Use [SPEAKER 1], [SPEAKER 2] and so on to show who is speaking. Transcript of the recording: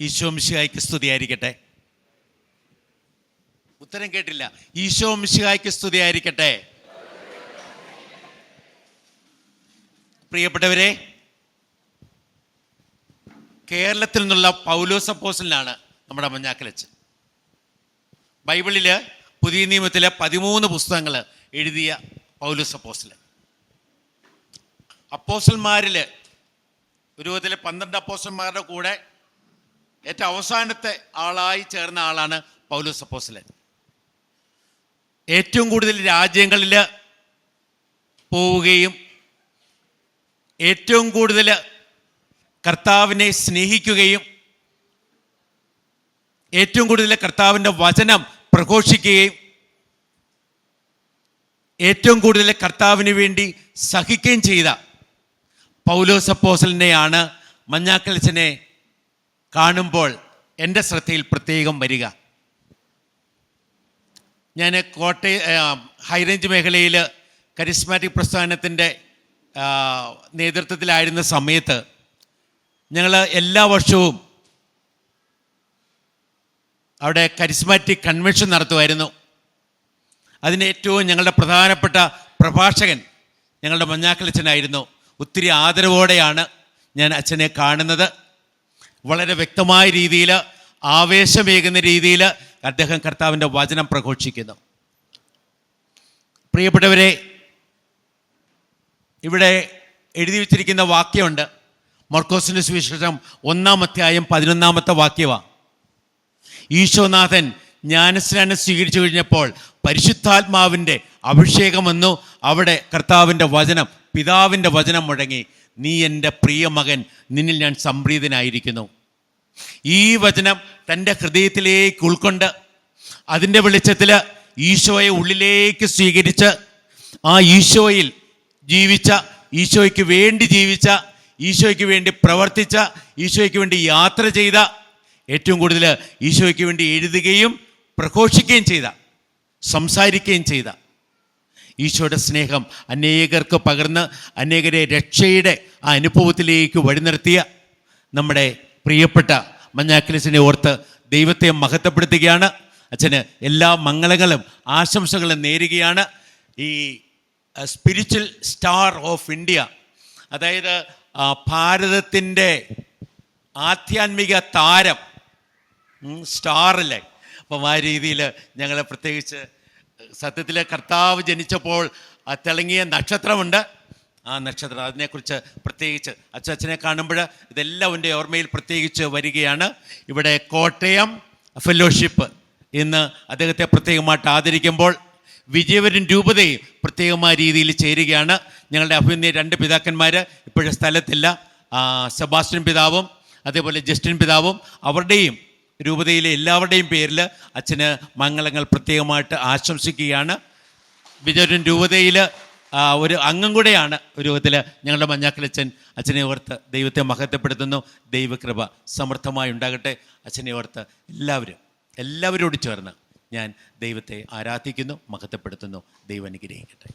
[SPEAKER 1] ഈശോ മിശിഹായ്ക്ക് സ്തുതിയായിരിക്കട്ടെ. ഉത്തരം കേട്ടില്ല. ഈശോ മിശിഹായ്ക്ക് സ്തുതിയായിരിക്കട്ടെ. പ്രിയപ്പെട്ടവരെ കേരളത്തിൽ നിന്നുള്ള പൗലോസ് അപ്പോസലിനാണ് നമ്മുടെ മഞ്ഞാക്കലച്ച് ബൈബിളിൽ പുതിയ നിയമത്തിലെ പതിമൂന്ന് പുസ്തകങ്ങൾ എഴുതിയ പൗലോസ് അപ്പോസൽ അപ്പോസന്മാരിൽ ഒരു വിധത്തിൽ പന്ത്രണ്ട് അപ്പോസന്മാരുടെ കൂടെ ഏറ്റവും അവസാനത്തെ ആളായി ചേർന്ന ആളാണ് പൗലോസ് അപ്പോസ്ലൻ ഏറ്റവും കൂടുതൽ രാജ്യങ്ങളിൽ പോവുകയും ഏറ്റവും കൂടുതൽ കർത്താവിനെ സ്നേഹിക്കുകയും ഏറ്റവും കൂടുതൽ കർത്താവിന്റെ വചനം പ്രഘോഷിക്കുകയും ഏറ്റവും കൂടുതൽ കർത്താവിന് വേണ്ടി സഹിക്കുകയും ചെയ്ത പൗലോസ് അപ്പോസലിനെയാണ് മഞ്ഞാക്കലച്ചനെ കാണുമ്പോൾ എന്റെ ശ്രദ്ധയിൽ പ്രത്യേകം വരിക. ഞാൻ കോട്ടയ ഹൈറേഞ്ച് മേഖലയിൽ കരിസ്മാറ്റിക് പ്രസ്ഥാനത്തിന്റെ നേതൃത്വത്തിലായിരുന്ന സമയത്ത് ഞങ്ങൾ എല്ലാ വർഷവും അവിടെ കരിസ്മാറ്റിക് കൺവെൻഷൻ നടത്തുമായിരുന്നു. അതിന് ഏറ്റവും ഞങ്ങളുടെ പ്രധാനപ്പെട്ട പ്രഭാഷകൻ ഞങ്ങളുടെ മഞ്ഞാക്കലച്ചനായിരുന്നു. ഒത്തിരി ആദരവോടെയാണ് ഞാൻ അച്ഛനെ കാണുന്നത്. വളരെ വ്യക്തമായ രീതിയിൽ ആവേശമേകുന്ന രീതിയിൽ അദ്ദേഹം കർത്താവിന്റെ വചനം പ്രഘോഷിക്കുന്നു. പ്രിയപ്പെട്ടവരെ ഇവിടെ എഴുതി വച്ചിരിക്കുന്ന വാക്യമുണ്ട്. മർക്കോസിന്റെ സുവിശേഷം ഒന്നാം അധ്യായം പതിനൊന്നാമത്തെ വാക്യമാണ് ഈശോനാഥൻ ജ്ഞാനസ്നാനം സ്വീകരിച്ചു കഴിഞ്ഞപ്പോൾ പരിശുദ്ധാത്മാവിന്റെ അഭിഷേകം വന്നു. അവിടെ കർത്താവിന്റെ വചനം പിതാവിന്റെ വചനം മുഴങ്ങി നീ എന്റെ പ്രിയ മകൻ നിന്നിൽ ഞാൻ സംപ്രീതനായിരിക്കുന്നു. ഈ വചനം തന്റെ ഹൃദയത്തിലേക്ക് ഉൾക്കൊണ്ട് അതിന്റെ വെളിച്ചത്തിൽ ഈശോയെ ഉള്ളിലേക്ക് സ്വീകരിച്ച് ആ ഈശോയിൽ ജീവിച്ച ഈശോയ്ക്ക് വേണ്ടി ജീവിച്ച ഈശോയ്ക്ക് വേണ്ടി പ്രവർത്തിച്ച ഈശോയ്ക്ക് വേണ്ടി യാത്ര ചെയ്ത ഏറ്റവും കൂടുതൽ ഈശോയ്ക്ക് വേണ്ടി എഴുതുകയും പ്രഘോഷിക്കുകയും ചെയ്ത സംസാരിക്കുകയും ചെയ്ത. ഈശോയുടെ സ്നേഹം അനേകർക്ക് പകർന്ന് അനേകരെ രക്ഷയുടെ ആ അനുഭവത്തിലേക്ക് വഴി നമ്മുടെ പ്രിയപ്പെട്ട മഞ്ഞാക്കലിസിനെ ഓർത്ത് ദൈവത്തെ മഹത്വപ്പെടുത്തുകയാണ്. അച്ഛന് എല്ലാ മംഗളങ്ങളും ആശംസകളും നേരുകയാണ്. ഈ സ്പിരിച്വൽ സ്റ്റാർ ഓഫ് ഇന്ത്യ അതായത് ഭാരതത്തിന്റെ ആധ്യാത്മിക താരം സ്റ്റാറല്ലേ അപ്പം ആ രീതിയിൽ ഞങ്ങളെ പ്രത്യേകിച്ച് സത്യത്തിലെ കർത്താവ് ജനിച്ചപ്പോൾ തിളങ്ങിയ നക്ഷത്രമുണ്ട്. ആ നക്ഷത്രം. അതിനെക്കുറിച്ച് പ്രത്യേകിച്ച് അച്ഛനെ കാണുമ്പോൾ ഇതെല്ലാം എന്റെ ഓർമ്മയിൽ പ്രത്യേകിച്ച് വരികയാണ്. ഇവിടെ കോട്ടയം ഫെലോഷിപ്പ് ഇന്ന് അദ്ദേഹത്തെ പ്രത്യേകമായിട്ട് ആദരിക്കുമ്പോൾ വിജയവരൻ രൂപതയും പ്രത്യേകമായ രീതിയിൽ ചേരുകയാണ്. ഞങ്ങളുടെ അഭിനയ രണ്ട് പിതാക്കന്മാർ ഇപ്പോഴും സ്ഥലത്തില്ല. സെബാസ്റ്റ്യൻ പിതാവും അതേപോലെ ജസ്റ്റിൻ പിതാവും അവരുടെയും രൂപതയിലെ എല്ലാവരുടെയും പേരിൽ അച്ഛന് മംഗളങ്ങൾ പ്രത്യേകമായിട്ട് ആശംസിക്കുകയാണ്. വിജയൻ രൂപതയിൽ ഒരു അംഗം കൂടെയാണ് രൂപത്തിൽ ഞങ്ങളുടെ മഞ്ഞാക്കലച്ഛൻ അച്ഛനെ ഓർത്ത് ദൈവത്തെ മഹത്വപ്പെടുത്തുന്നു. ദൈവകൃപ സമർത്ഥമായി ഉണ്ടാകട്ടെ. അച്ഛനെ ഓർത്ത് എല്ലാവരും എല്ലാവരോട് ചേർന്ന് ഞാൻ ദൈവത്തെ ആരാധിക്കുന്നു മഹത്വപ്പെടുത്തുന്നു. ദൈവം അനുഗ്രഹിക്കട്ടെ.